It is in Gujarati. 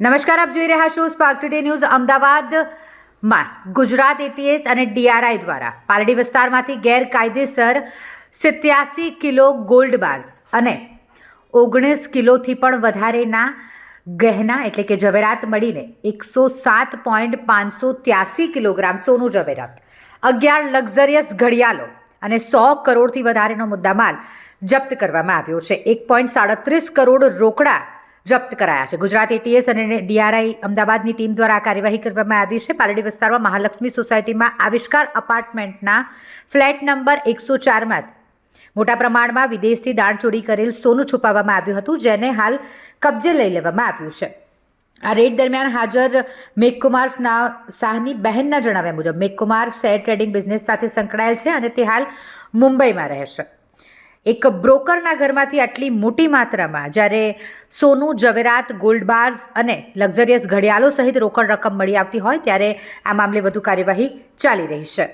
નમસ્કાર, આપ જોઈ રહ્યા છો સ્પાર્ક ટુડે ન્યૂઝ અમદાવાદમાં ગુજરાત એટીએસ અને ડીઆરઆઈ દ્વારા પાલડી વિસ્તારમાંથી ગેરકાયદેસર સિત્યાસી કિલો ગોલ્ડ બાર્સ અને ઓગણીસ કિલોથી પણ વધારેના ગહેના એટલે કે ઝવેરાત મળીને એકસો સાત પોઈન્ટ પાંચસો ત્યાસી કિલોગ્રામ સોનું ઝવેરાત. અગિયાર લક્ઝરિયસ ઘડિયાળો અને સો કરોડથી વધારેનો મુદ્દામાલ જપ્ત કરવામાં આવ્યો છે. એક પોઈન્ટ સાડત્રીસ કરોડ રોકડા જપ્ત કરાયા છે. ગુજરાત એટીએસ અને ડીઆરઆઈ અમદાવાદની ટીમ દ્વારા આ કાર્યવાહી કરવામાં આવી છે. પાલડી વિસ્તારમાં મહાલક્ષ્મી સોસાયટીમાં આવિષ્કાર અપાર્ટમેન્ટના ફ્લેટ નંબર એકસો ચારમાં મોટા પ્રમાણમાં વિદેશથી દાણચોરી કરેલ સોનું છુપાવવામાં આવ્યું હતું, જેને હાલ કબજે લઈ લેવામાં આવ્યું છે. આ રેડ દરમિયાન હાજર મેઘકુમાર શાહની બહેનના જણાવ્યા મુજબ, મેઘકુમાર શેર ટ્રેડિંગ બિઝનેસ સાથે સંકળાયેલ છે અને તે હાલ મુંબઈમાં રહે છે. એક બ્રોકરના ઘરમાંથી આટલી મોટી માત્રામાં, જ્યારે સોનું જવેરાત ગોલ્ડ બાર્સ અને લક્ઝરિયસ ઘડિયાળો સહિત રોકડ રકમ મળી આવતી હોય, ત્યારે આ મામલે વધુ કાર્યવાહી ચાલી રહી છે.